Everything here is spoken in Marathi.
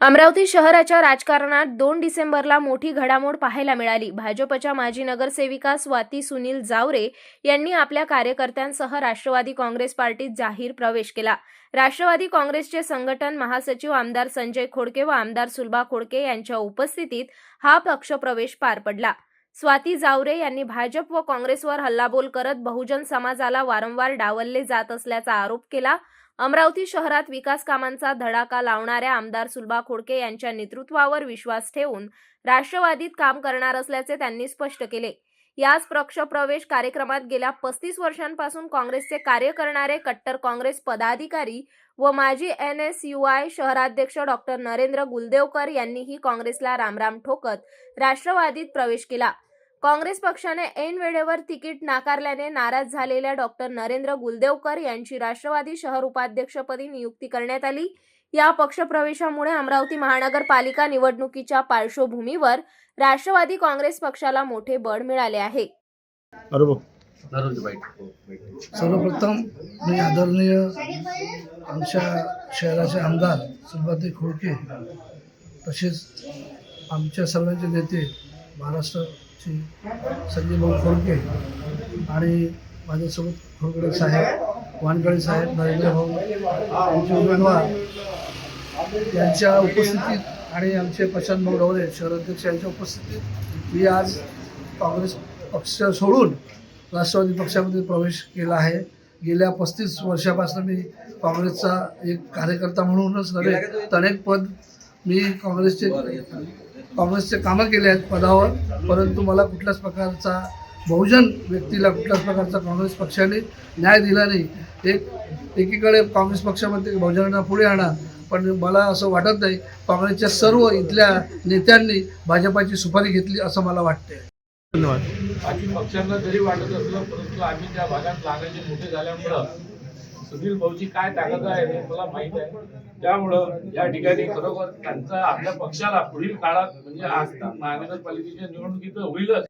अमरावती शहराच्या राजकारणात दोन डिसेंबरला मोठी घडामोड पाहायला मिळाली. भाजपच्या माजी नगरसेविका स्वाती सुनील जावरे यांनी आपल्या कार्यकर्त्यांसह राष्ट्रवादी काँग्रेस पार्टीत जाहीर प्रवेश केला. राष्ट्रवादी काँग्रेसचे संघटन महासचिव आमदार संजय खोडके व आमदार सुलभा खोडके यांच्या उपस्थितीत हा पक्षप्रवेश पार पडला. स्वाती जावरे यांनी भाजप व काँग्रेसवर हल्लाबोल करत बहुजन समाजाला वारंवार डावलले जात असल्याचा आरोप केला. अमरावती शहरात विकास कामांचा धडाका लावणाऱ्या आमदार सुलभा खोडके यांच्या नेतृत्वावर विश्वास ठेवून राष्ट्रवादीत काम करणार असल्याचे त्यांनी स्पष्ट केले. याच पक्षप्रवेश कार्यक्रमात गेल्या पस्तीस वर्षांपासून काँग्रेसचे कार्य करणारे कट्टर काँग्रेस पदाधिकारी व माजी एन एस यू आय शहराध्यक्ष डॉक्टर नरेंद्र गुलदेवकर यांनीही काँग्रेसला रामराम ठोकत राष्ट्रवादीत प्रवेश केला. काँग्रेस पक्षाने ऐन वेळेवर तिकीट नाकारल्याने नाराज झालेल्या डॉक्टर नरेंद्र गुलदेवकर यांची राष्ट्रवादी शहर उपाध्यक्षपदी नियुक्ती करण्यात आली. या पक्षप्रवेशामुळे अमरावती महानगरपालिका निवडणुकीच्या पार्श्वभूमीवर राष्ट्रवादी काँग्रेस पक्षाला मोठे बळ मिळाले आहे. सर्वप्रथम मी आदरणीय आमच्या शहराचे आमदार सुभाते खोडके तसेच आमच्या सर्वांचे नेते महाराष्ट्राची संजय भाऊ खोडके आणि माझ्यासोबत खोडकडे साहेब वानकडे साहेब नरेंद्र भाऊ यांचे उमेदवार यांच्या उपस्थितीत आणि आमचे प्रशांत भाऊ डवरे शहराध्यक्ष यांच्या उपस्थितीत मी आज काँग्रेस पक्ष सोडून राष्ट्रवादी पक्षामध्ये प्रवेश केला आहे. गेल्या पस्तीस वर्षापासून मी काँग्रेसचा एक कार्यकर्ता म्हणूनच नव्हे तर अनेक पद मी काँग्रेसचे काँग्रेसचे कामं केले आहेत पदावर परंतु मला कुठल्याच प्रकारचा बहुजन व्यक्तीला कुठल्याच प्रकारचा काँग्रेस पक्षाने न्याय दिला नाही. एक एकीकडे काँग्रेस पक्षामध्ये बहुजनांना पुढे आणा पण मला असं वाटत नाही काँग्रेसच्या सर्व इथल्या नेत्यांनी भाजपाची सुपारी घेतली असं मला वाटते धन्यवाद. बाकी पक्षांना जरी वाटत असलं परंतु आम्ही त्या भागात लागायचे मोठे झाल्यामुळं सुनील भाऊची काय ताकद आहे हे मला माहीत आहे. त्यामुळं या ठिकाणी खरोखर त्यांचा आपल्या पक्षाला पुढील काळात म्हणजे आज महानगरपालिकेच्या निवडणुकीत तर होईलच.